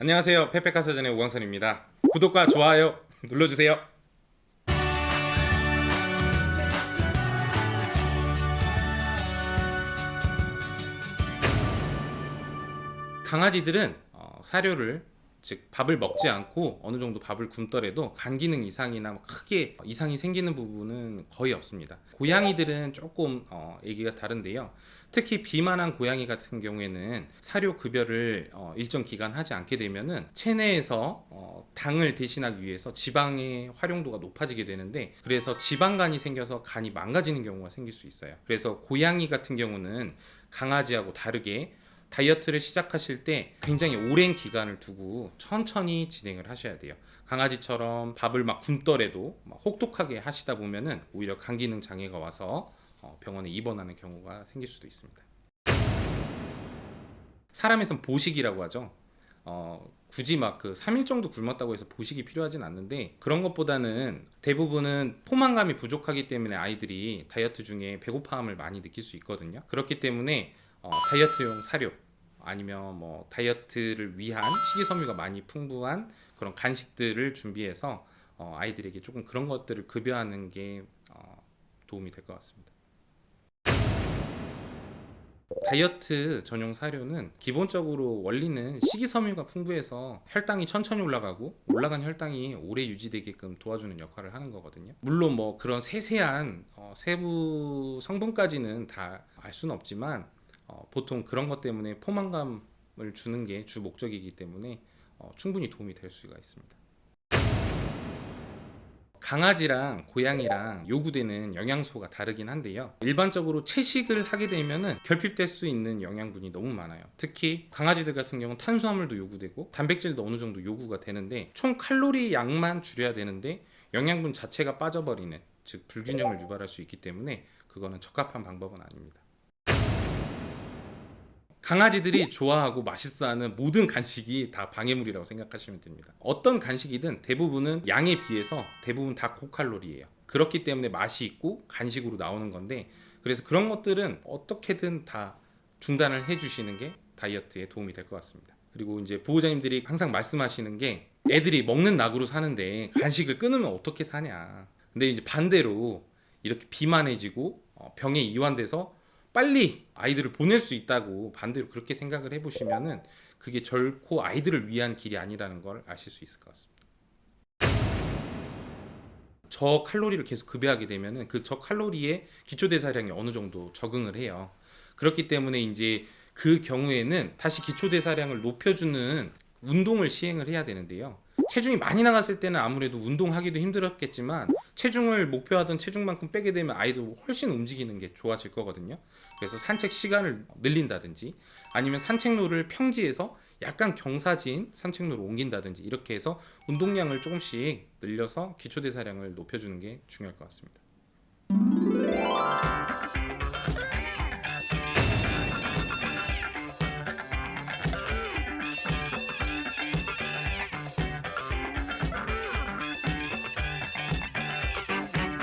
안녕하세요. 페페카 사전의 우광선입니다. 구독과 좋아요 눌러주세요. 강아지들은 어, 사료를 즉 밥을 먹지 않고 어느 정도 밥을 굶더라도 간 기능 이상이나 뭐 크게 이상이 생기는 부분은 거의 없습니다. 고양이들은 조금 어, 얘기가 다른데요. 특히 비만한 고양이 같은 경우에는 사료 급여를 어, 일정 기간 하지 않게 되면은 체내에서 어, 당을 대신하기 위해서 지방의 활용도가 높아지게 되는데 그래서 지방간이 생겨서 간이 망가지는 경우가 생길 수 있어요. 그래서 고양이 같은 경우는 강아지하고 다르게 다이어트를 시작하실 때 굉장히 오랜 기간을 두고 천천히 진행을 하셔야 돼요. 강아지처럼 밥을 막 굶더라도 막 혹독하게 하시다 보면은 오히려 간 기능 장애가 와서 어, 병원에 입원하는 경우가 생길 수도 있습니다. 사람에선 보식이라고 하죠. 어, 굳이 막 그 3일 정도 굶었다고 해서 보식이 필요하진 않는데 그런 것보다는 대부분은 포만감이 부족하기 때문에 아이들이 다이어트 중에 배고파함을 많이 느낄 수 있거든요. 그렇기 때문에 어, 다이어트용 사료 아니면 뭐 다이어트를 위한 식이섬유가 많이 풍부한 그런 간식들을 준비해서 어, 아이들에게 조금 그런 것들을 급여하는 게 어, 도움이 될 것 같습니다. 다이어트 전용 사료는 기본적으로 원리는 식이섬유가 풍부해서 혈당이 천천히 올라가고 올라간 혈당이 오래 유지되게끔 도와주는 역할을 하는 거거든요. 물론 뭐 그런 세세한 어, 세부 성분까지는 다 알 수는 없지만 어, 보통 그런 것 때문에 포만감을 주는 게 주 목적이기 때문에 어, 충분히 도움이 될 수가 있습니다. 강아지랑 고양이랑 요구되는 영양소가 다르긴 한데요. 일반적으로 채식을 하게 되면은 결핍될 수 있는 영양분이 너무 많아요. 특히 강아지들 같은 경우는 탄수화물도 요구되고 단백질도 어느 정도 요구가 되는데 총 칼로리 양만 줄여야 되는데 영양분 자체가 빠져버리는 즉 불균형을 유발할 수 있기 때문에 그거는 적합한 방법은 아닙니다. 강아지들이 좋아하고 맛있어하는 모든 간식이 다 방해물이라고 생각하시면 됩니다. 어떤 간식이든 대부분은 양에 비해서 대부분 다 고칼로리예요. 그렇기 때문에 맛이 있고 간식으로 나오는 건데 그래서 그런 것들은 어떻게든 다 중단을 해주시는 게 다이어트에 도움이 될 것 같습니다. 그리고 이제 보호자님들이 항상 말씀하시는 게 애들이 먹는 낙으로 사는데 간식을 끊으면 어떻게 사냐. 근데 이제 반대로 이렇게 비만해지고 어, 병에 이완돼서 빨리 아이들을 보낼 수 있다고 반대로 그렇게 생각을 해보시면은 그게 결코 아이들을 위한 길이 아니라는 걸 아실 수 있을 것 같습니다. 저 칼로리를 계속 급여하게 되면은 그 저 칼로리에 기초 대사량이 어느 정도 적응을 해요. 그렇기 때문에 이제 그 경우에는 다시 기초 대사량을 높여주는 운동을 시행을 해야 되는데요. 체중이 많이 나갔을 때는 아무래도 운동하기도 힘들었겠지만 체중을 목표하던 체중만큼 빼게 되면 아이도 훨씬 움직이는 게 좋아질 거거든요. 그래서 산책 시간을 늘린다든지 아니면 산책로를 평지에서 약간 경사진 산책로로 옮긴다든지 이렇게 해서 운동량을 조금씩 늘려서 기초 대사량을 높여주는 게 중요할 것 같습니다.